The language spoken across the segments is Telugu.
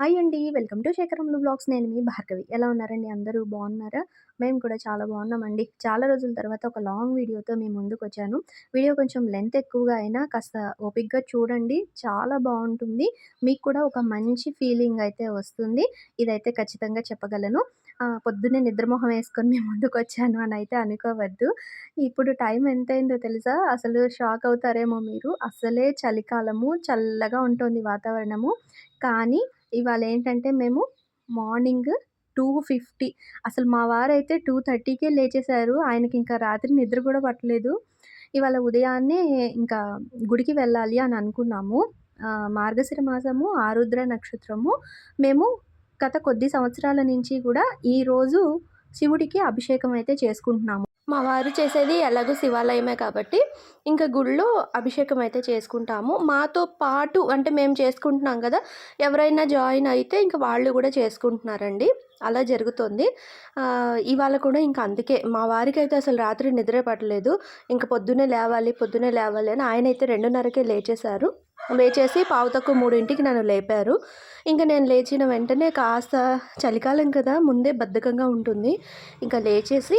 హాయ్ అండి. వెల్కమ్ టు శేఖరంలో బ్లాగ్స్ నేను మీ భార్గవి. ఎలా ఉన్నారండి అందరూ బాగున్నారా? మేము కూడా చాలా బాగున్నామండి. చాలా రోజుల తర్వాత ఒక లాంగ్ వీడియోతో మీ ముందుకొచ్చాను. వీడియో కొంచెం లెంత్ ఎక్కువగా అయినా కాస్త ఓపిక్గా చూడండి. చాలా బాగుంటుంది. మీకు కూడా ఒక మంచి ఫీలింగ్ అయితే వస్తుంది. ఇదైతే ఖచ్చితంగా చెప్పగలను. పొద్దున్నే నిద్రమొహం వేసుకొని మీ ముందుకొచ్చాను అని అయితే అనుకోవద్దు. ఇప్పుడు టైం ఎంతైందో తెలుసా? అసలు షాక్ అవుతారేమో మీరు. అసలే చలికాలము. చల్లగా ఉంటుంది వాతావరణము. కానీ ఇవాళ ఏంటంటే మేము మార్నింగ్ 2:50 అసలు మా వారైతే 2:30కే లేచేశారు. ఆయనకి ఇంకా రాత్రి నిద్ర కూడా పట్టలేదు. ఇవాళ ఉదయాన్నే ఇంకా గుడికి వెళ్ళాలి అని అనుకున్నాము. మార్గశిర మాసము, ఆరుద్ర నక్షత్రము. మేము గత కొద్ది సంవత్సరాల నుంచి కూడా ఈరోజు శివుడికి అభిషేకం అయితే చేసుకుంటున్నాము. మా వారు చేసేది ఎలాగో శివాలయమే కాబట్టి ఇంకా గుడిలో అభిషేకం అయితే చేసుకుంటాము. మాతో పాటు అంటే మేము చేసుకుంటున్నాం కదా! ఎవరైనా జాయిన్ అయితే ఇంకా వాళ్ళు కూడా చేసుకుంటున్నారండి. అలా జరుగుతోంది. ఇవాళ కూడా ఇంకా అందుకే మా వారికైతే అసలు రాత్రి నిద్ర పట్టలేదు. ఇంక పొద్దున్నే లేవాలి, పొద్దున్నే లేవాలి అని ఆయన అయితే రెండున్నరకే లేచేశారు. లేచేసి పావు తక్కువ మూడింటికి నన్ను లేపారు. ఇంకా నేను లేచిన వెంటనే కాస్త చలికాలం కదా! ముందే బద్ధకంగా ఉంటుంది. ఇంకా లేచేసి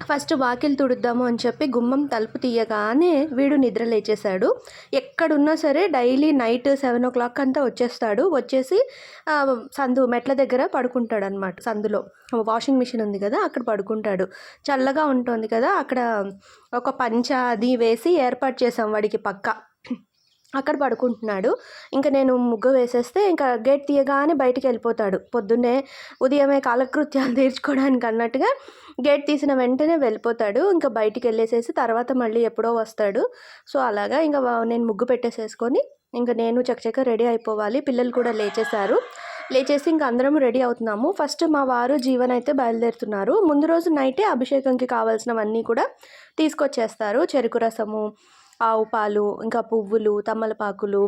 ఫస్ట్ వాకిలి తుడుద్దాము అని చెప్పి గుమ్మం తలుపు తీయగానే వీడు నిద్ర లేచేశాడు. ఎక్కడున్నా సరే డైలీ నైట్ 7:00 అంతా వచ్చేస్తాడు. వచ్చేసి సందు మెట్ల దగ్గర పడుకుంటాడనమాట సందులో. వాషింగ్ మిషన్ ఉంది కదా! అక్కడ పడుకుంటాడు. చల్లగా ఉంటుంది కదా! అక్కడ ఒక పంచ అది వేసి ఏర్పాటు చేసాం వాడికి పక్క. అక్కడ పడుకుంటున్నాడు. ఇంకా నేను ముగ్గు వేసేస్తే ఇంకా గేట్ తీయగానే బయటికి వెళ్ళిపోతాడు పొద్దున్నే ఉదయమే కాలకృత్యాలు తీర్చుకోవడానికి అన్నట్టుగా గేట్ తీసిన వెంటనే వెళ్ళిపోతాడు. ఇంకా బయటికి వెళ్ళేసేసి తర్వాత మళ్ళీ ఎప్పుడో వస్తాడు. సో, అలాగా ఇంకా నేను ముగ్గు పెట్టేసేసుకొని ఇంక నేను చక్కచక్క రెడీ అయిపోవాలి. పిల్లలు కూడా లేచేశారు. లేచేసి ఇంక అందరం రెడీ అవుతున్నాము. ఫస్ట్ మా వారు, జీవన్ అయితే బయలుదేరుతున్నారు. ముందు రోజు నైటే అభిషేకంకి కావాల్సినవన్నీ కూడా తీసుకొచ్చేస్తారు. చెరుకు రసము, ఆవు పాలు, ఇంకా పువ్వులు, తమలపాకులు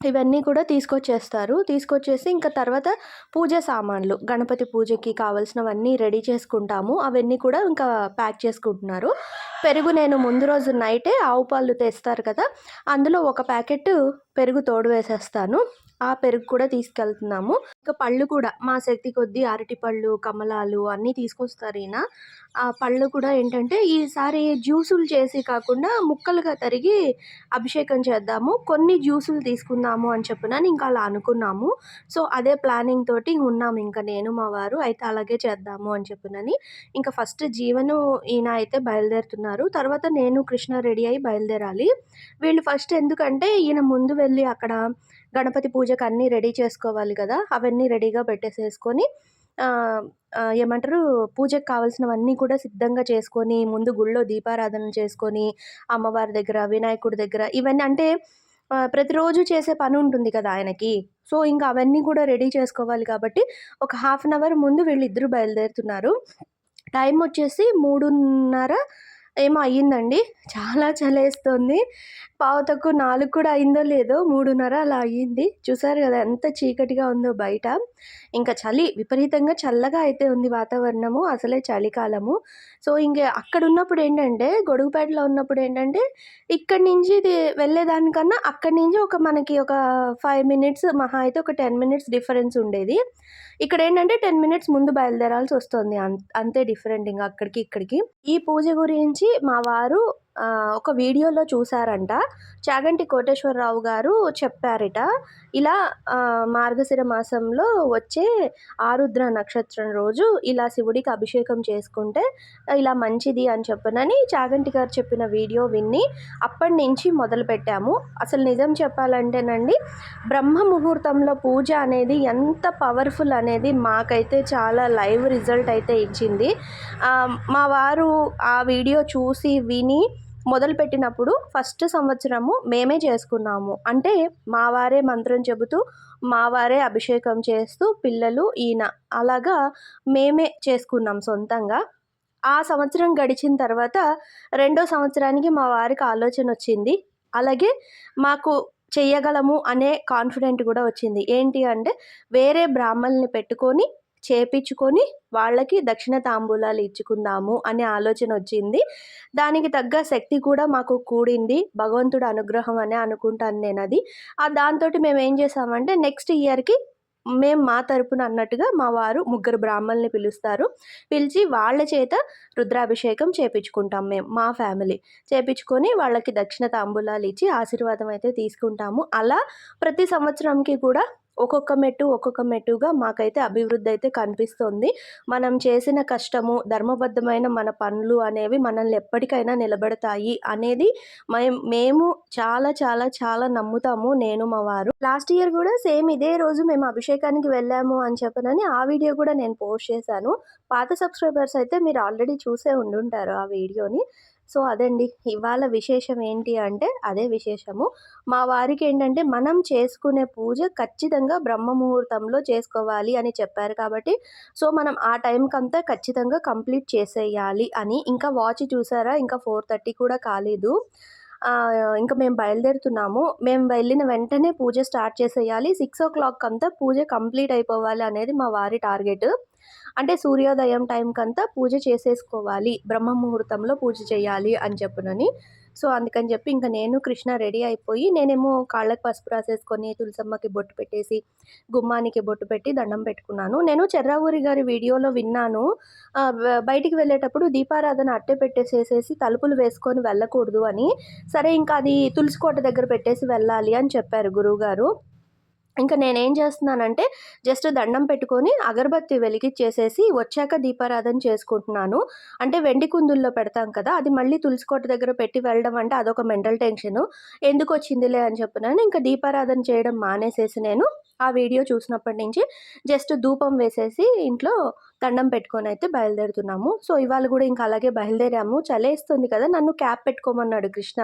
ఇవన్నీ కూడా తీసుకొచ్చేస్తారు. తీసుకొచ్చేసి ఇంకా తర్వాత పూజ సామాన్లు, గణపతి పూజకి కావాల్సినవన్నీ రెడీ చేసుకుంటాము. అవన్నీ కూడా ఇంకా ప్యాక్ చేసుకుంటున్నారు. పెరుగు నేను ముందు రోజు నైటే ఆవు పాలు తెస్తారు కదా! అందులో ఒక ప్యాకెట్ పెరుగు తోడు వేసేస్తాను. ఆ పెరుగు కూడా తీసుకెళ్తున్నాము. ఇంకా పళ్ళు కూడా మా శక్తి కొద్దీ అరటిపళ్ళు, కమలాలు అన్నీ తీసుకొస్తారు ఈయన. ఆ పళ్ళు కూడా ఏంటంటే ఈసారి జ్యూసులు చేసి కాకుండా ముక్కలుగా తరిగి అభిషేకం చేద్దాము. కొన్ని జ్యూసులు తీసుకుందాము అని చెప్పిన ఇంకా అలా అనుకున్నాము. సో, అదే ప్లానింగ్ తోటి ఉన్నాము ఇంకా నేను, మా వారు. అయితే అలాగే చేద్దాము అని చెప్పినని ఇంకా ఫస్ట్ జీవను, ఈయన అయితే బయలుదేరుతున్నారు. తర్వాత నేను, కృష్ణ రెడీ అయ్యి బయలుదేరాలి. వీళ్ళు ఫస్ట్ ఎందుకంటే ఈయన ముందు వెళ్ళి అక్కడ గణపతి పూజకు అన్నీ రెడీ చేసుకోవాలి కదా! అవన్నీ రెడీగా పెట్టేసేసుకొని ఏమంటారు పూజకు కావాల్సినవన్నీ కూడా సిద్ధంగా చేసుకొని, ముందు గుళ్ళో దీపారాధన చేసుకొని, అమ్మవారి దగ్గర, వినాయకుడి దగ్గర ఇవన్నీ అంటే ప్రతిరోజు చేసే పని ఉంటుంది కదా ఆయనకి. సో, ఇంకా అవన్నీ కూడా రెడీ చేసుకోవాలి కాబట్టి ఒక హాఫ్ అన్ అవర్ ముందు వీళ్ళిద్దరూ బయలుదేరుతున్నారు. టైం వచ్చేసి 3:30 ఏమో అయ్యిందండి. చాలా చలేస్తుంది పావు తక్కువ 4 కూడా అయిందో లేదో 3:30 అలా అయ్యింది. చూసారు కదా ఎంత చీకటిగా ఉందో బయట. ఇంకా చలి విపరీతంగా చల్లగా అయితే ఉంది వాతావరణము. అసలే చలికాలము. సో, ఇంక అక్కడున్నప్పుడు ఏంటంటే గొడుగుపేటలో ఉన్నప్పుడు ఏంటంటే ఇక్కడి నుంచి ఇది వెళ్ళేదానికన్నా అక్కడి నుంచి ఒక మనకి ఒక ఫైవ్ మినిట్స్ మహా అయితే ఒక 10 మినిట్స్ డిఫరెన్స్ ఉండేది. ఇక్కడ ఏంటంటే టెన్ మినిట్స్ ముందు బయలుదేరాల్సి వస్తుంది. అంతే డిఫరెంట్ ఇంకా అక్కడికి, ఇక్కడికి. ఈ పూజ గురించి మా వారు ఒక వీడియోలో చూసారంట. చాగంటి కోటేశ్వరరావు గారు చెప్పారట. ఇలా మార్గశిర మాసంలో వచ్చే ఆరుద్ర నక్షత్రం రోజు ఇలా శివుడికి అభిషేకం చేసుకుంటే ఇలా మంచిది అని చెప్పనని చాగంటి గారు చెప్పిన వీడియో విని అప్పటినుంచి మొదలుపెట్టాము. అసలు నిజం చెప్పాలంటేనండి బ్రహ్మ ముహూర్తంలో పూజ అనేది ఎంత పవర్ఫుల్ అనేది మాకైతే చాలా లైవ్ రిజల్ట్ అయితే ఇచ్చింది. మా వారు ఆ వీడియో చూసి, విని మొదలుపెట్టినప్పుడు ఫస్ట్ సంవత్సరము మేమే చేసుకున్నాము. అంటే మా వారే మంత్రం చెబుతూ, మా వారే అభిషేకం చేస్తూ, పిల్లలు, ఈయన అలాగా మేమే చేసుకున్నాం సొంతంగా. ఆ సంవత్సరం గడిచిన తర్వాత రెండో సంవత్సరానికి మా వారికి ఆలోచన వచ్చింది అలాగే మాకు చెయ్యగలము అనే కాన్ఫిడెంట్ కూడా వచ్చింది. ఏంటి అంటే వేరే బ్రాహ్మల్ని పెట్టుకొని చేపించుకొని వాళ్ళకి దక్షిణ తాంబూలాలు ఇచ్చుకుందాము అనే ఆలోచన వచ్చింది. దానికి తగ్గ శక్తి కూడా మాకు కూడింది. భగవంతుడు అనుగ్రహం అనే అనుకుంటాను నేనది. ఆహ్, దాంతోటి ఏం చేసామంటే నెక్స్ట్ ఇయర్‌కి మేము మా తరపున అన్నట్టుగా మా వారు ముగ్గురు బ్రాహ్మణుల్ని పిలుస్తారు పిలిచి వాళ్ళ చేత రుద్రాభిషేకం చేపించుకుంటాం మేము మా ఫ్యామిలీ చేపించుకొని వాళ్ళకి దక్షిణ తాంబూలాలు ఇచ్చి ఆశీర్వాదం అయితే తీసుకుంటాము అలా ప్రతి సంవత్సరంకి కూడా ఒక్కొక్క మెట్టు ఒక్కొక్క మెట్టుగా మాకైతే అభివృద్ధి అయితే కనిపిస్తుంది. మనం చేసిన కష్టము ధర్మబద్ధమైన మన పనులు అనేవి మనల్ని ఎప్పటికైనా నిలబెడతాయి అనేది మేము మేము చాలా చాలా చాలా నమ్ముతాము నేను మా వారు. లాస్ట్ ఇయర్ కూడా సేమ్ ఇదే రోజు మేము అభిషేకానికి వెళ్ళాము అని చెప్పనని ఆ వీడియో కూడా నేను పోస్ట్ చేశాను. పాత సబ్స్క్రైబర్స్ అయితే మీరు ఆల్రెడీ చూసే ఉండుంటారు ఆ వీడియోని. సో అదండి. ఇవాళ విశేషం ఏంటి అంటే అదే విశేషము. మా వారికి ఏంటంటే మనం చేసుకునే పూజ ఖచ్చితంగా బ్రహ్మ ముహూర్తంలో చేసుకోవాలి అని చెప్పారు కాబట్టి సో మనం ఆ టైంకి అంతా ఖచ్చితంగా కంప్లీట్ చేసేయాలి అని. ఇంకా వాచ్ చూసారా? ఇంకా ఫోర్ థర్టీ కూడా కాలేదు. ఇంకా మేము బయలుదేరుతున్నాము. మేము వెళ్ళిన వెంటనే పూజ స్టార్ట్ చేసేయాలి. సిక్స్ ఓ క్లాక్ అంతా పూజ కంప్లీట్ అయిపోవాలి అనేది మా వారి టార్గెట్. అంటే సూర్యోదయం టైంకి అంతా పూజ చేసేసుకోవాలి. బ్రహ్మ ముహూర్తంలో పూజ చేయాలి అని చెప్పునని. సో అందుకని చెప్పి ఇంకా నేను కృష్ణ రెడీ అయిపోయి నేనేమో కాళ్ళకి పసుపు రాసేసుకొని తులసమ్మకి బొట్టు పెట్టేసి గుమ్మానికి బొట్టు పెట్టి దండం పెట్టుకున్నాను. నేను చెర్రావూరి గారి వీడియోలో విన్నాను. బయటికి వెళ్ళేటప్పుడు దీపారాధన అట్టే పెట్టేసేసేసి తలుపులు వేసుకొని వెళ్ళకూడదు అని. సరే ఇంకా అది తులసి కోట దగ్గర పెట్టేసి వెళ్ళాలి అని చెప్పారు గురువుగారు. ఇంకా నేనేం చేస్తున్నానంటే జస్ట్ దండం పెట్టుకొని అగరబత్తి వెలిగిచ్చేసేసి వచ్చాక దీపారాధన చేసుకుంటున్నాను. అంటే వెండి కుందుల్లో పెడతాం కదా అది మళ్ళీ తులసికోట దగ్గర పెట్టి వెళ్ళడం అంటే అదొక మెంటల్ టెన్షన్. ఎందుకు వచ్చిందిలే అని చెప్పినాను. ఇంకా దీపారాధన చేయడం మానేసేసి నేను ఆ వీడియో చూసినప్పటి నుంచి జస్ట్ ధూపం వేసేసి ఇంట్లో దండం పెట్టుకొని అయితే బయలుదేరుతున్నాము. సో ఇవాళ కూడా ఇంకా అలాగే బయలుదేరాము. చలేస్తుంది కదా నన్ను క్యాప్ పెట్టుకోమన్నాడు కృష్ణ.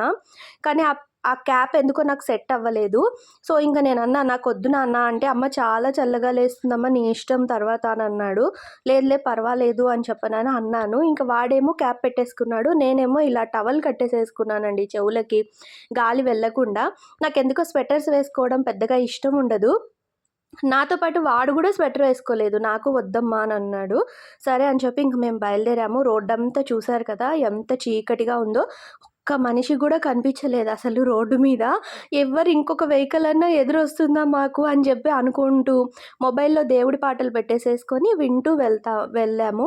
కానీ ఆ ఆ క్యాప్ ఎందుకో నాకు సెట్ అవ్వలేదు. సో ఇంకా నేను అన్నా నాకు వద్దు నాన్న అంటే అమ్మ చాలా చల్లగా లేస్తుందమ్మా నీ ఇష్టం తర్వాత అని అన్నాడు. లేదులే పర్వాలేదు అని చెప్పనని అన్నాను. ఇంకా వాడేమో క్యాప్ పెట్టేసుకున్నాడు. నేనేమో ఇలా టవల్ కట్టేసేసుకున్నానండి చెవులకి గాలి వెళ్ళకుండా. నాకు ఎందుకో స్వెటర్స్ వేసుకోవడం పెద్దగా ఇష్టం ఉండదు. నాతో పాటు వాడు కూడా స్వెటర్ వేసుకోలేదు. నాకు వద్దమ్మా అని అన్నాడు. సరే అని చెప్పి ఇంక మేము బయలుదేరాము. రోడ్డంతా చూసారు కదా ఎంత చీకటిగా ఉందో. ఒక్క మనిషి కూడా కనిపించలేదు అసలు రోడ్డు మీద. ఎవరు ఇంకొక వెహికల్ అన్నా ఎదురు వస్తుందా మాకు అని చెప్పి అనుకుంటూ మొబైల్లో దేవుడి పాటలు పెట్టేసేసుకొని వింటూ వెళ్తా వెళ్ళాము.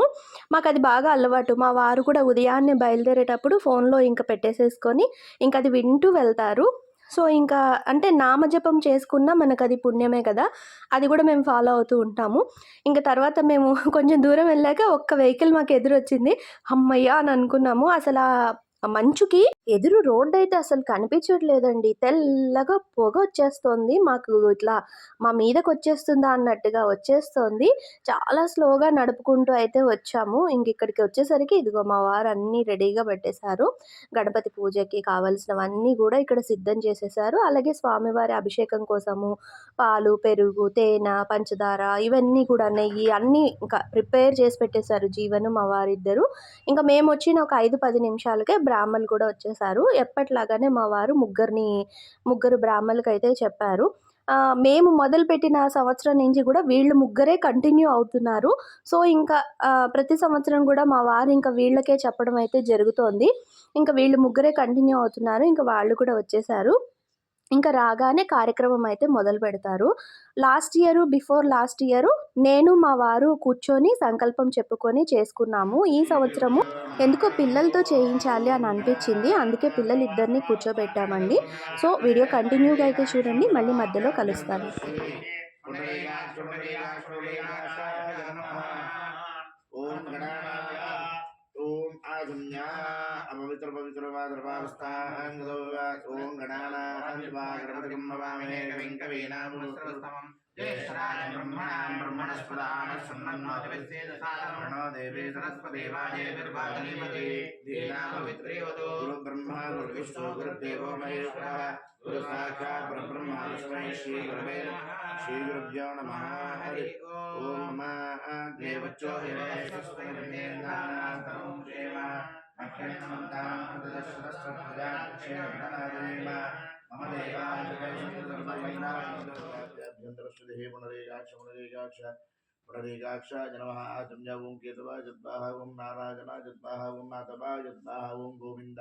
మాకు అది బాగా అలవాటు. మా వారు కూడా ఉదయాన్నే బయలుదేరేటప్పుడు ఫోన్లో ఇంకా పెట్టేసేసుకొని ఇంకా అది వింటూ వెళ్తారు. సో ఇంకా అంటే నామజపం చేసుకున్నా మనకు అది పుణ్యమే కదా. అది కూడా మేము ఫాలో అవుతూ ఉంటాము. ఇంకా తర్వాత మేము కొంచెం దూరం వెళ్ళాక ఒక్క వెహికల్ మాకు ఎదురు వచ్చింది అమ్మయ్య అని అనుకున్నాము. అసలు ఆ మంచుకి ఎదురు రోడ్డు అయితే అసలు కనిపించట్లేదండి. తెల్లగా పొగ వచ్చేస్తుంది. మాకు ఇట్లా మా మీదకి వచ్చేస్తుందా అన్నట్టుగా వచ్చేస్తుంది. చాలా స్లోగా నడుపుకుంటూ అయితే వచ్చాము. ఇంక ఇక్కడికి వచ్చేసరికి ఇదిగో మా వారు అన్నీ రెడీగా పెట్టేశారు. గణపతి పూజకి కావలసినవన్నీ కూడా ఇక్కడ సిద్ధం చేసేసారు అలాగే స్వామివారి అభిషేకం కోసము పాలు పెరుగు తేనె పంచదార ఇవన్నీ కూడా నెయ్యి అన్నీ ఇంకా ప్రిపేర్ చేసి పెట్టేశారు జీవను మా వారిద్దరు. ఇంకా మేము వచ్చిన ఒక ఐదు పది నిమిషాలకే బ్రాహ్మలు కూడా వచ్చేసారు. ఎప్పట్లాగానే మా వారు ముగ్గురిని ముగ్గురు బ్రాహ్మలకు అయితే చెప్పారు మేము మొదలుపెట్టిన సంవత్సరం నుంచి కూడా వీళ్ళు ముగ్గురే కంటిన్యూ అవుతున్నారు. సో ఇంకా ప్రతి సంవత్సరం కూడా మా వారు ఇంకా వీళ్ళకే చెప్పడం అయితే జరుగుతోంది. ఇంకా వీళ్ళు ముగ్గురే కంటిన్యూ అవుతున్నారు. ఇంకా వాళ్ళు కూడా వచ్చేసారు. ఇంకా రాగానే కార్యక్రమం అయితే మొదలు పెడతారు. Last year before last year నేను మా వారు కూర్చొని సంకల్పం చెప్పుకొని చేసుకున్నాము. ఈ సంవత్సరము ఎందుకో పిల్లలతో చేయించాలి అని అనిపించింది. అందుకే పిల్లలు ఇద్దరిని కూర్చోబెట్టామండి. సో వీడియో కంటిన్యూగా అయితే చూడండి. మళ్ళీ మధ్యలో కలుస్తాను. ఓం గణానాయ ఓం ఆగుణ్యా అపవిత్ర పవిత్ర వాద్రపావస్థాంగదో ఓం గణానాన్వా గణపతిం నమామహే కవిం కవీనాముస్తమం జ్యేష్ఠరాజ బ్రహ్మణాం బ్రహ్మణస్పదాన ప్రణో దేవీ సరస్వతి వాజే దుర్వాధీమతి ధీనా పవిత్రేవతో గురు బ్రహ్మ గురు విష్ణు గురుదేవో మహేశ్వర గురు సాక్షాత్ పరబ్రహ్మ తస్మై శ్రీ గురవే నమః శ్రీ جداہ راجنا جداہت گوبند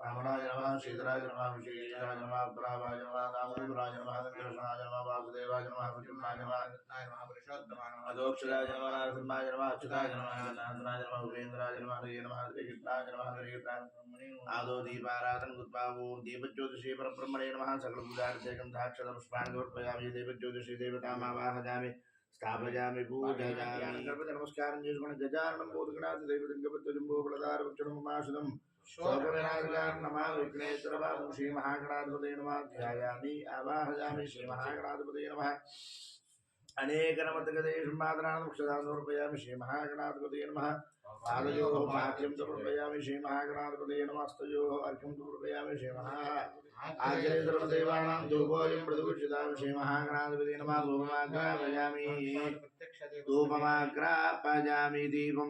జద్వాహ ఓం గోవింద జనమ విష్ణవే నమ మధుసూదన జనమ త్రివిక్రమ జనమ वामनाय नमः शीतराय नमः विशेषाय नमः उत्तरावाय नमः दामोदराय नमः कृष्णाय नमः वासुदेवाय नमः विष्णुनाय नमः अदोक्षराय नमः नरसिंहाय नमः अच्युताय नमः नाथनाय नमः उपेन्द्राय नमः हरे नमः हरे कृष्णाय नमः हरे कृष्णाय आदो दीपाराधन गुत्पावो दीपज्योतिषे परब्रह्मणे नमः सकल पूजार्चकं साक्षर पुष्पान् समर्पयामि देवज्योतिषे देवतामावाहयामि స్థాపయామి పూజయామి గణపతి నమస్కారం చేసుకుని గజానం బోధగణాది దైవలింగపత్యుంబో బలదారవక్షణం ఉమాసుదం శోభవినాయకాన్ నమః విఘ్నేశ్వర బాబు శ్రీ మహాగణాధిపతయ నమః ధ్యాయామి ఆవాహయామి శ్రీ మహాగణాధిపతయ నమః అనేక నమతగదేశం మాతరాణం క్షదాం సమర్పయామి శ్రీ మహాగణాధిపతయ నమః పాదయోः పాద్యం సమర్పయామి శ్రీ మహాగణాధిపతయ నమః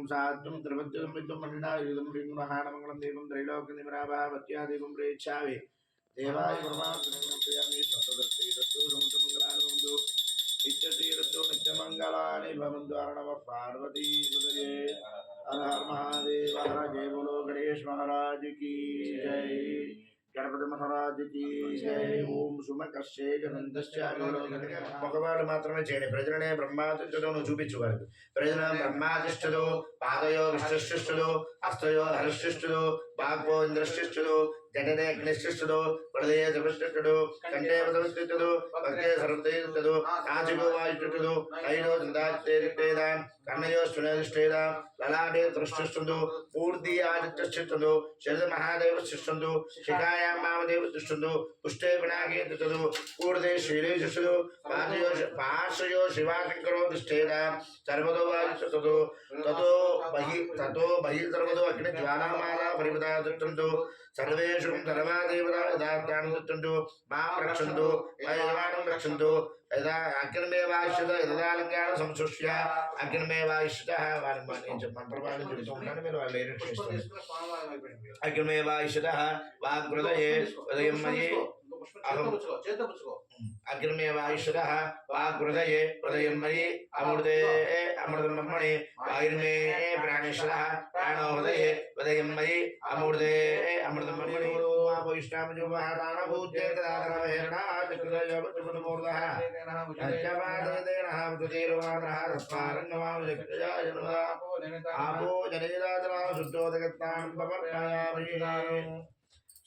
ساتھوں منڈا مہان منگل دیر تیلوکنی مربعتیاں پریشا می دیہات منگل منگلہ జయ గణపతి మహారాజ్ की జై ఓం మగవాళ్ళు మాత్రమే చేయండి ప్రజలనే బ్రహ్మాతిష్టదో నువ్వు చూపించు వారికి ప్రజల బ్రహ్మాతిష్టదు పాదయో విష్ణుశిష్ఠుడు హస్తయో హరిష్ఠుడు బాగ్వో ఇంద్రశిష్ఠుడు జననే అగ్నిశిష్ఠుడు హృదయ జపష్ఠుడు కంఠే పదవిష్ఠుడు భక్తే సర్వదేవుడు కాచిగో వాయుడు ఐదో దందాచేదాం కన్నయో సునేదిష్టేదాం లలాటే దృష్టిష్ఠుడు పూర్తి ఆదిత్యశిష్ఠుడు శరద మహాదేవ శిష్ఠుడు శిఖాయా మామదేవ శిష్ఠుడు పుష్టే వినాకేతుడు పూర్తి పూర్దే శ్రీలే శిష్యుడు పాదయో పార్శ్వయో శివాశంకరో తిష్టేదాం సర్వదో వాయుడు తతో బహి తతో బహిర్ సర్వదో అగ్ని జ్వాలామాల పరిమితా తిష్టంతు సర్వేషు సర్వాదేవత యథార్థాన్ని తిష్టంతు మాం రక్షంతు యజమానం రక్షంతు యథా అగ్నిమేవాయుషత యథాలంకారం సంసృష్య అగ్నిమేవాయుషత వారి నేను మంత్రవాణి చెబుతూ ఉంటాను మీరు వాళ్ళు ఏరెక్ట్ చేస్తారు అగ్నిమేవాయుషత వాగ్హృదయే ఉదయం మయి అహం అగ్నిమేవాయుషత వాగ్హృదయే ఉదయం మయి అమృతే అమృతం బ్రహ్మణి వాయుర్మే ప్రాణేశ్వర ప్రాణో హృదయే ఉదయం మయి అమృతే అమృతం బ్రహ్మణి ఆపో జనేదాతరా శుద్ధోదగత్తాం సమర్పయామి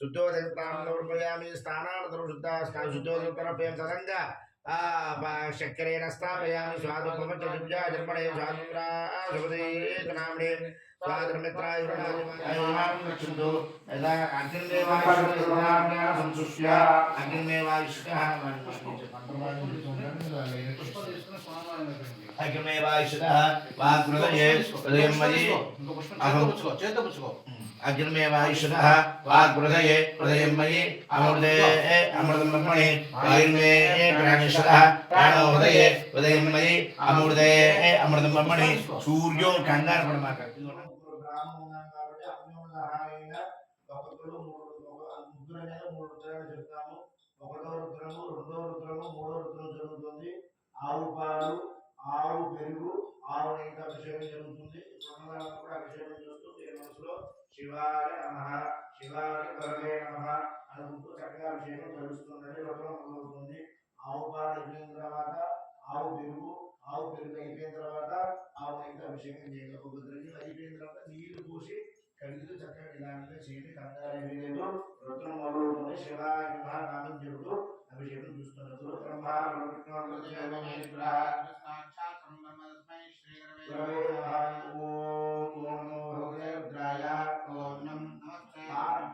శుద్ధోదగత్తాం సమర్పయామి స్థానానంతరం శుద్ధ శుద్ధోదగతరపేం సదంగా ఆ చక్కెరేణ స్థాపయామి స్వాదుపమచ్చ జన్మణే స్వాతంత్రా శుభదే స్వాతంత్రాయ రక్షంతు యదా అగ్నిమేవాయుష్య సంశుష్య అగ్నిమేవాయుష్య అగ్నిమేవాయుషత వాగ్హృదయే హృదయం మయి అహం అగ్నిమేవాయుషత వాగ్హృదయే హృదయం మయి అమృతే అమృతం బ్రహ్మణి వాయుర్మే ప్రాణేశ్వర ప్రాణో హృదయే హృదయం మయి అమృతే అమృతం బ్రహ్మణి సూర్యో కంగారు పడమాక చెప్తాము ఒకటో రుద్రము రెండో రుద్రము మూడో రుద్రం జరుగుతుంది. ఆవు పాలు ఆవు పెరుగు ఆవు ఇంకా అభిషేకం జరుగుతుంది. బ్రహ్మగారు కూడా అభిషేకం చేస్తూ మనసులో శివాయ నమ శివాయ పరమే నమ అనుకుంటూ చక్కగా అభిషేకం జరుగుతుందని వ్రతం మొదలవుతుంది. ఆవు పాలు అయిపోయిన తర్వాత ఆవు పెరుగు ఆవు పెరుగు అయిపోయిన తర్వాత ఆవు ఇంకా అభిషేకం చేయాలి అయిపోయిన తర్వాత నీళ్ళు పోసి కడిగితూ చక్కగా నిదానంగా చేయండి లేదు వ్రతం మొదలవుతుంది శివాయ నమ నామం అభిషేకం చూస్తున్నారు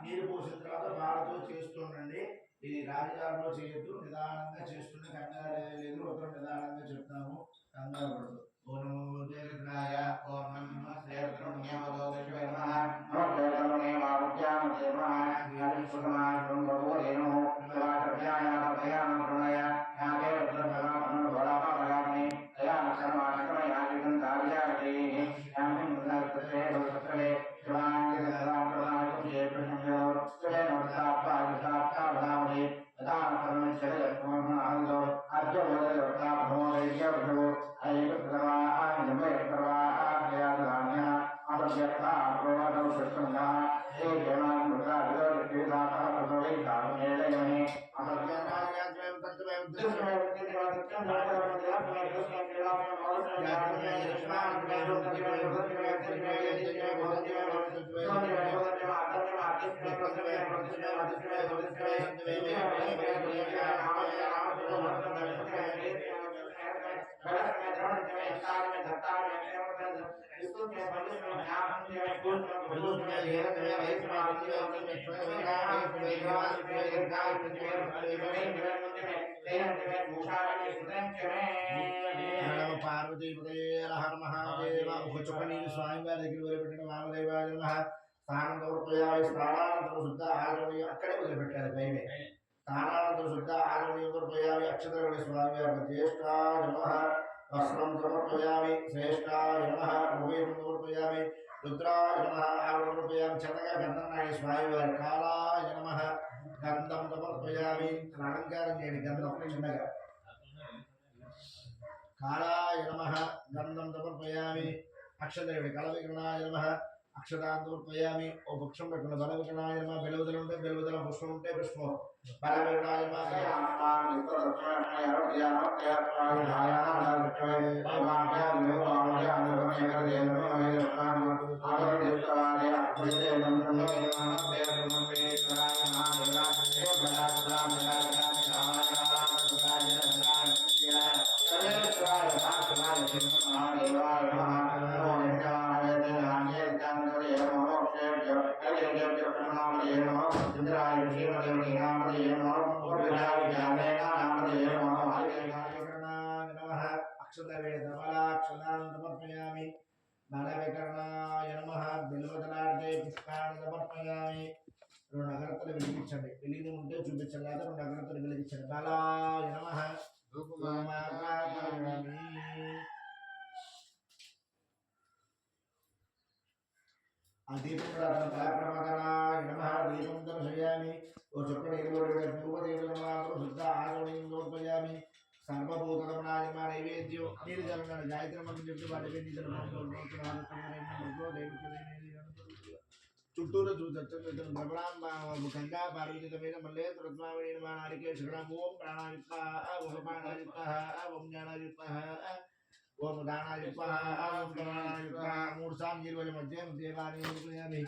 నీరు పోసిన తర్వాత బాలతో చేస్తుండండి ఇది రాజగారిలో చేయొద్దు నిదానంగా చేస్తుండే కంగారు లేదు ఒకరు నిదానంగా చెప్తాము కంగారు పడదు ఓం ఉదయరుద్రాయ ఓం నమః నమ పార్వతీ موسیقی మహాదేవ ఒక చుక్క నీరు స్వామి వారి దగ్గర వదిలిపెట్టిన వామదేవాయ నమ స్నానం సమర్పయామి స్నానానంతరం శుద్ధ ఆచమనీయం అక్కడే వదిలిపెట్టారు పైనే స్నానానంతరం శుద్ధ ఆచమనీయం సమర్పయామి అక్షతరగడి స్వామి వారి జ్యేష్ఠాయ నమ వస్త్రం సమర్పయామి శ్రేష్ఠాయ నమ భూమిం సమర్పయామి రుద్రాయ నమ ఆవిడ సమర్పయామి చక్కగా గంధం నాడి స్వామి వారి కాలాయ నమ గంధం సమర్పయామి అలంకారం చేయండి గంధం చిన్నగా కాళాయ నమ గంధం సమర్పయామి అక్షదేవుడి కళ విగ్రహాయ నమ అక్షతాన్ని సమర్పయామి ఓ వృక్షం బల విగ్రహాయ నమ బెలవదలు ఉంటే బెలవదల పుష్పం ఉంటే పుష్పం బల విగ్రహాయ నమ నైవేద్యం నీరు జరగండి గాయత్రి మంత్రం చెప్తే వాటి చుట్టూరు చూసొచ్చు బ్రహ్మణాం గంగా పార్వతి మీద మళ్ళీ తురత్మావళి నాడికే శిఖరం ఓం ప్రాణాయుక్త ఓం ప్రాణాయుక్త ఓం జ్ఞానాయుక్త ఓం దానాయుక్త ఓం ప్రాణాయుక్త మూడు సార్లు ఇరవై మధ్య దేవాలయం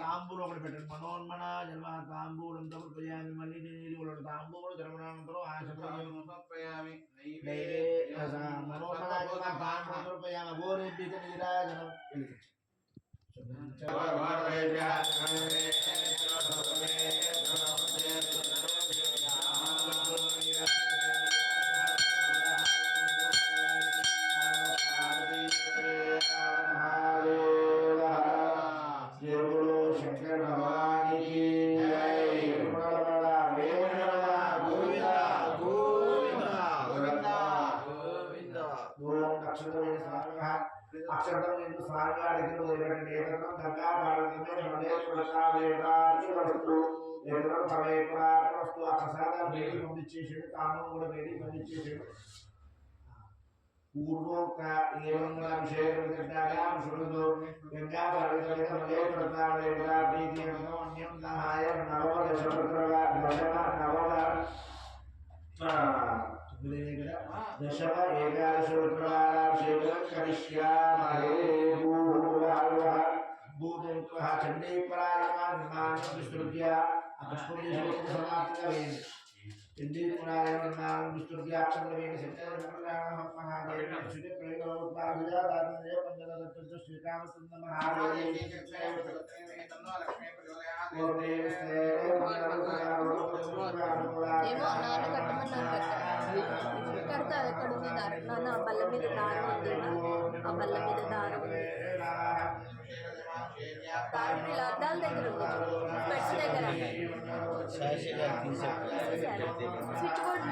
తాంబూలం ఒకటి పెట్టండి మనోన్మన జన్మ తాంబూలం సమర్పయామి మళ్ళీ నీళ్ళు తాంబూలం ధర్మనానంతరం ఆశపయామి మనోన్మన జన్మ తాంబూలం సమర్పయామి గోరేభ్యత నీరాజనం దేవుడు ఏదైనా భవేశ్వరార్థు ఆ ప్రసాదం వేడి పంపించేసాడు తాము కూడా వేడి పంపించేసాడు గంగా సహాయ నవ దశపుత్ర దశమ నవమ తొమ్మిది కదా దశమ ఏకాదశోత్తరాభిషేకం కరిష్యామహే భూభువః భూముఖః చండీపరాయమాన్ నిర్మాణం విస్తృత్య అపుష్పదేశోత్తర సమాప్తిగా వేయండి చండీపురాయణ నిర్మాణం విస్తృత్య అక్షరం వేయండి సత్యనారాయణ మహాదేవ శుద్ధ ప్రయోగోత్పాదుజా దారుణ్య పంచదత్త శ్రీకామసుంద మహాదేవి ఏమో నాన్న కట్టమన్నారు కట్టాను కడితే అది ఎక్కడ ఉంది దారం నాన్న ఆ బల్ల మీద దారం ఉంది ఆ బల్ల మీద దారం ఉంది దారం ఇలా అద్దాల దగ్గర ఉంది స్పెట్స్ దగ్గర స్విచ్ బోర్డ్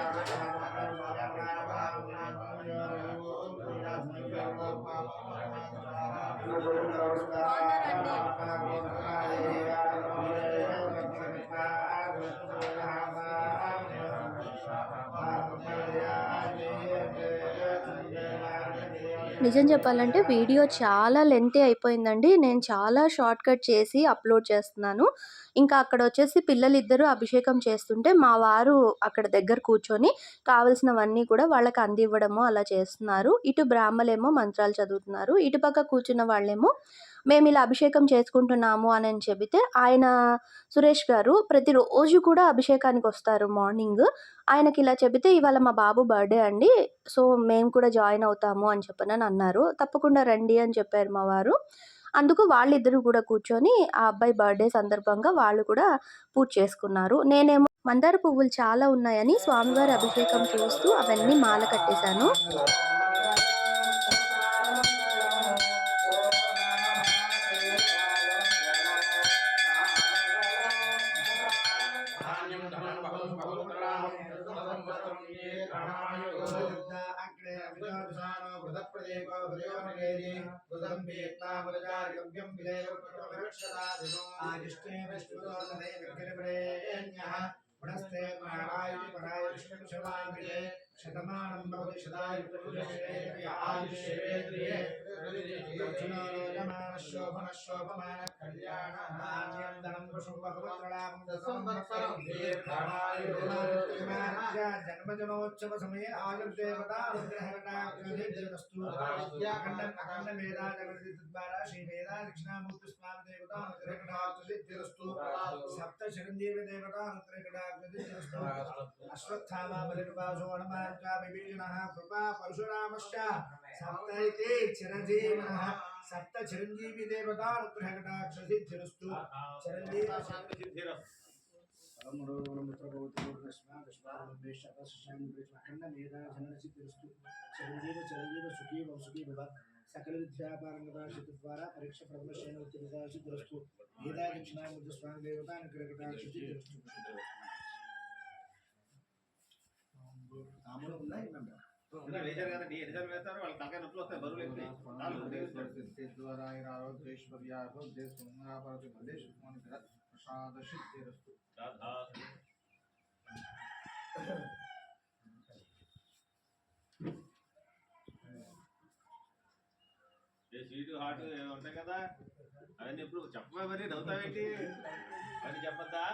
నిజం చెప్పాలంటే వీడియో చాలా లెంతీ అయిపోయిందండి. నేను చాలా షార్ట్ కట్ చేసి అప్‌లోడ్ చేస్తున్నాను. ఇంకా అక్కడ వచ్చేసి పిల్లలిద్దరూ అభిషేకం చేస్తుంటే, మా వారు అక్కడ దగ్గర కూర్చొని కావలసినవన్నీ కూడా వాళ్ళకి అందివ్వడము అలా చేస్తున్నారు. ఇటు బ్రాహ్మలేమో మంత్రాలు చదువుతున్నారు. ఇటు పక్క కూర్చున్న వాళ్ళేమో మేము ఇలా అభిషేకం చేసుకుంటున్నాము అని చెబితే, ఆయన సురేష్ గారు ప్రతిరోజు కూడా అభిషేకానికి వస్తారు మార్నింగ్. ఆయనకి ఇలా చెబితే, "ఇవాళ మా బాబు బర్త్‌డే అండి. సో, మేము కూడా జాయిన్ అవుతాము" అని చెప్పనని అన్నారు. "తప్పకుండా రండి" అని చెప్పారు మా వారు. అందుకు వాళ్ళిద్దరూ కూడా కూర్చొని ఆ అబ్బాయి బర్త్‌డే సందర్భంగా వాళ్ళు కూడా పూజ చేసుకున్నారు. నేనేమో మందార పువ్వులు చాలా ఉన్నాయని స్వామివారి అభిషేకం చూస్తూ అవన్నీ మాల కట్టేశాను. పునస్తే మహారాయ పరాయ విష్ణు శివాయ శతమానం భవతి శతాయు పురుషేంద్రియ ఆయుష్యేంద్రియే దక్షిణోయమాన శోభన శోభమాన సప్త చిరంజీవి దేవత రుద్రహటాక్ష సిద్ధిరస్తు చిరంజీవి సిద్ధిరస్తు సకల విద్యాపారంగత శక్తి ద్వారా పరీక్ష ప్రథమశ్రేణ ఉత్తరస్తు వేదా దక్షిణాముద్ర స్వామి దేవత అనుగ్రహణాక్షి తాములు ఉన్నాయి వేశారు కదండి ఎన్నిసార్లు వేస్తారు? వాళ్ళ తలకాయ నొప్పులు వస్తాయి బరువులు ఎక్కుతాయి. నాలుగు ఏ స్వీట్ హాట్ ఉంటాయి కదా? అవన్నీ ఎప్పుడు చెప్పవా మరి? నవ్వుతావేంటి? అని చెప్పద్దా?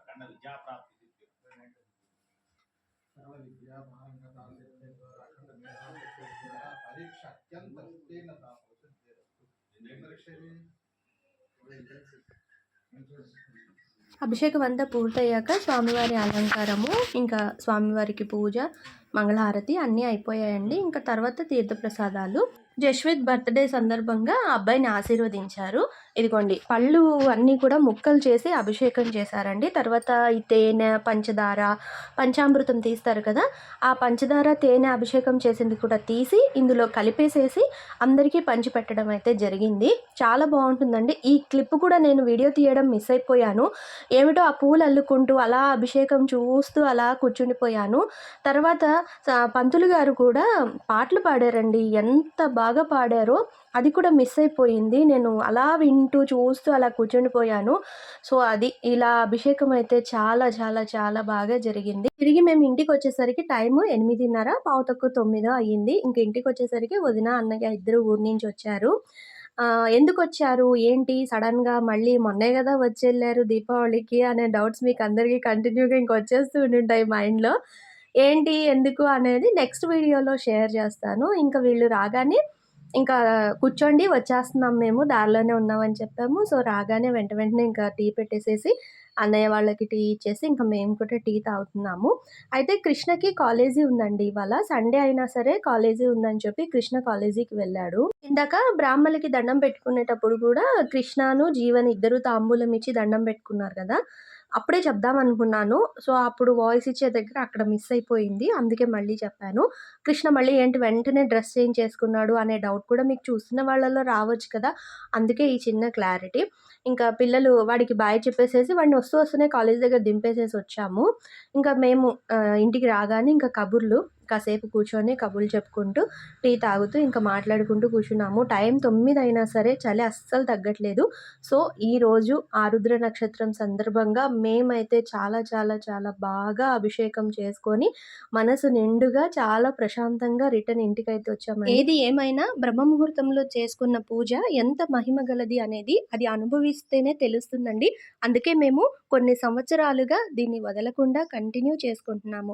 అఖండ విద్యా సర్వ విద్యా మహాంగతా అఖండ మేధా పరీక్ష అత్యంత ఉత్తీర్ణత ఏం పరీక్ష ఇది అభిషేకం అంతా పూర్తయ్యాక స్వామివారి అలంకారము ఇంకా స్వామివారికి పూజ మంగళహారతి అన్నీ అయిపోయాయండి. ఇంకా తర్వాత తీర్థప్రసాదాలు. జస్విత్ బర్త్డే సందర్భంగా ఆ అబ్బాయిని ఆశీర్వదించారు. ఇదిగోండి పళ్ళు అన్నీ కూడా ముక్కలు చేసి అభిషేకం చేశారండి. తర్వాత ఈ తేనె పంచదార పంచామృతం తీస్తారు కదా ఆ పంచదార తేనె అభిషేకం చేసింది కూడా తీసి ఇందులో కలిపేసేసి అందరికీ పంచిపెట్టడం అయితే జరిగింది. చాలా బాగుంటుందండి. ఈ క్లిప్ కూడా నేను వీడియో తీయడం మిస్ అయిపోయాను. ఏమిటో ఆ పూలు అల్లుకుంటూ అలా అభిషేకం చూస్తూ అలా కూర్చుండిపోయాను. తర్వాత పంతులు గారు కూడా పాటలు పాడారండి. ఎంత బాగా పాడారో అది కూడా మిస్ అయిపోయింది. నేను అలా వింటూ చూస్తూ అలా కూర్చుండిపోయాను సో అది ఇలా అభిషేకం అయితే చాలా చాలా చాలా బాగా జరిగింది. తిరిగి మేము ఇంటికి వచ్చేసరికి టైము ఎనిమిదిన్నర పావు తక్కువ తొమ్మిదో అయ్యింది. ఇంక ఇంటికి వచ్చేసరికి వదిన అన్నయ్య ఇద్దరు ఊరి నుంచి వచ్చారు. ఎందుకు వచ్చారు? ఏంటి? సడన్గా మళ్ళీ మొన్నే కదా వచ్చి వెళ్ళారు దీపావళికి అనే డౌట్స్ మీకు అందరికీ కంటిన్యూగా ఇంక వచ్చేస్తూ ఉండుంటాయి మైండ్లో. ఏంటి? ఎందుకు? అనేది నెక్స్ట్ వీడియోలో షేర్ చేస్తాను. ఇంకా వీళ్ళు రాగానే ఇంకా కూర్చోండి వచ్చేస్తున్నాం మేము దారిలోనే ఉన్నామని చెప్పాము. సో రాగానే వెంట వెంటనే ఇంకా టీ పెట్టేసేసి అన్నయ్య వాళ్ళకి టీ ఇచ్చేసి ఇంకా మేము కూడా టీ తాగుతున్నాము. అయితే కృష్ణకి కాలేజీ ఉందండి ఇవాళ. సండే అయినా సరే కాలేజీ ఉందని చెప్పి కృష్ణ కాలేజీకి వెళ్ళాడు. ఇందాక బ్రాహ్మణులకి దండం పెట్టుకునేటప్పుడు కూడా కృష్ణను జీవన్ ఇద్దరు తాంబూలం ఇచ్చి దండం పెట్టుకున్నారు కదా. అప్పుడే చెప్దాం అనుకున్నాను. సో అప్పుడు వాయిస్ ఇచ్చే దగ్గర అక్కడ మిస్ అయిపోయింది. అందుకే మళ్ళీ చెప్పాను. కృష్ణ మళ్ళీ ఏంటి వెంటనే డ్రెస్ చేంజ్ చేసుకున్నాడు అనే డౌట్ కూడా మీకు చూస్తున్న వాళ్ళలో రావచ్చు కదా? అందుకే ఈ చిన్న క్లారిటీ ఇంకా పిల్లలు వాడికి బాయ్ చెప్పేసేసి వాడిని వస్తూ వస్తూనే కాలేజ్ దగ్గర దింపేసేసి వచ్చాము. ఇంకా మేము ఇంటికి రాగానే ఇంకా కబుర్లు కాసేపు కూర్చొని కబుర్లు చెప్పుకుంటూ టీ తాగుతూ ఇంకా మాట్లాడుకుంటూ కూర్చున్నాము. టైం తొమ్మిది అయినా సరే చలి అస్సలు తగ్గట్లేదు. సో ఈరోజు ఆరుద్ర నక్షత్రం సందర్భంగా మేమైతే చాలా చాలా చాలా బాగా అభిషేకం చేసుకొని మనసు నిండుగా చాలా ప్రశాంతంగా రిటర్న్ ఇంటికైతే వచ్చాము ఏది ఏమైనా బ్రహ్మ ముహూర్తంలో చేసుకున్న పూజ ఎంత మహిమ గలది అనేది అది అనుభవిస్తేనే తెలుస్తుందండి. అందుకే మేము కొన్ని సంవత్సరాలుగా దీన్ని వదలకుండా కంటిన్యూ చేసుకుంటున్నాము.